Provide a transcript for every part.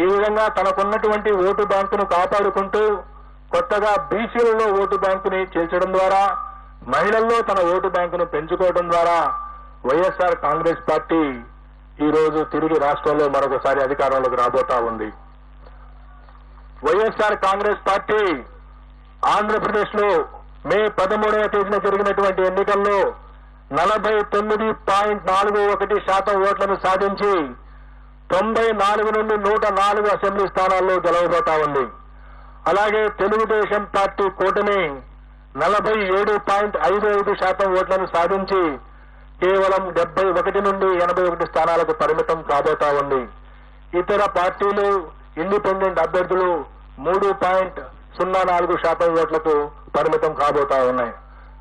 ఈ విధంగా తనకున్నటువంటి ఓటు బ్యాంకును కాపాడుకుంటూ కొత్తగా బీసీలలో ఓటు బ్యాంకుని చేర్చడం ద్వారా మహిళల్లో తన ఓటు బ్యాంకును పెంచుకోవడం ద్వారా వైఎస్ఆర్ కాంగ్రెస్ పార్టీ ఈ రోజు తిరిగి రాష్ట్రంలో మరొకసారి అధికారంలోకి రాబోతా ఉంది. వైఎస్ఆర్ కాంగ్రెస్ పార్టీ ఆంధ్రప్రదేశ్లో మే పదమూడవ తేదీన జరిగినటువంటి ఎన్నికల్లో నలభై తొమ్మిది పాయింట్ నాలుగు ఒకటి శాతం ఓట్లను సాధించి తొంభై నాలుగు నుండి నూట నాలుగు అసెంబ్లీ స్థానాల్లో గెలవబోతా ఉంది అలాగే తెలుగుదేశం పార్టీ కూటమి నలభై ఏడు పాయింట్ ఐదు ఐదు శాతం ఓట్లను సాధించి కేవలం డెబ్బై ఒకటి నుండి ఎనభై ఒకటి స్థానాలకు పరిమితం కాబోతా ఉంది ఇతర పార్టీలు ఇండిపెండెంట్ అభ్యర్థులు మూడు పాయింట్ సున్నా నాలుగు శాతం ఓట్లకు పరిమితం కాబోతా ఉన్నాయి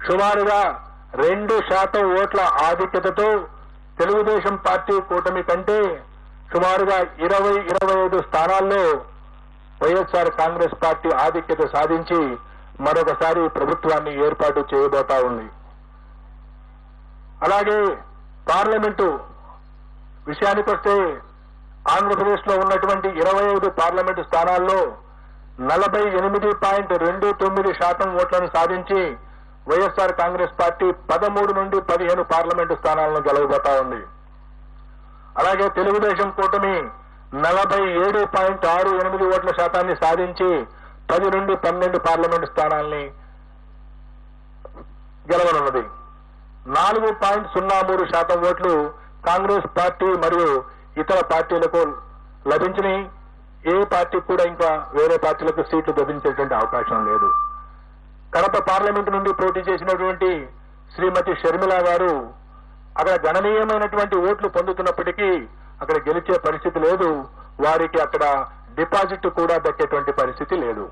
సుమారుగా రెండు శాతం ఓట్ల ఆధిక్యతతో తెలుగుదేశం పార్టీ కూటమి కంటే సుమారుగా ఇరవై ఇరవై ఐదు స్థానాల్లో వైఎస్ఆర్ కాంగ్రెస్ పార్టీ ఆధిక్యత సాధించి మరొకసారి ప్రభుత్వాన్ని ఏర్పాటు చేయబోతా ఉంది. అలాగే పార్లమెంటు విషయానికొస్తే ఆంధ్రప్రదేశ్లో ఉన్నటువంటి ఇరవై ఐదు పార్లమెంటు స్థానాల్లో నలభై ఎనిమిది పాయింట్ రెండు తొమ్మిది శాతం ఓట్లను సాధించి వైఎస్ఆర్ కాంగ్రెస్ పార్టీ పదమూడు నుండి పదిహేను పార్లమెంటు స్థానాలను గెలవబోతా ఉంది. అలాగే తెలుగుదేశం కూటమి నలభై ఏడు పాయింట్ ఆరు ఎనిమిది ఓట్ల శాతాన్ని సాధించి పది నుండి పన్నెండు పార్లమెంటు స్థానాల్ని గెలవనున్నది. నాలుగు పాయింట్ సున్నా మూడు శాతం ఓట్లు కాంగ్రెస్ పార్టీ మరియు ఇతర పార్టీలకు లభించినాయి. ఏ పార్టీ కూడా ఇంకా వేరే పార్టీలకు సీట్లు లభించేటువంటి అవకాశం లేదు. కడప పార్లమెంటు నుండి పోటీ చేసినటువంటి శ్రీమతి షర్మిల గారు అక్కడ గణనీయమైనటువంటి ఓట్లు పొందుతున్నప్పటికీ అక్కడ గెలిచే పరిస్థితి లేదు. వారికి అక్కడ డిపాజిట్ కూడా దక్కేటువంటి పరిస్థితి లేదు.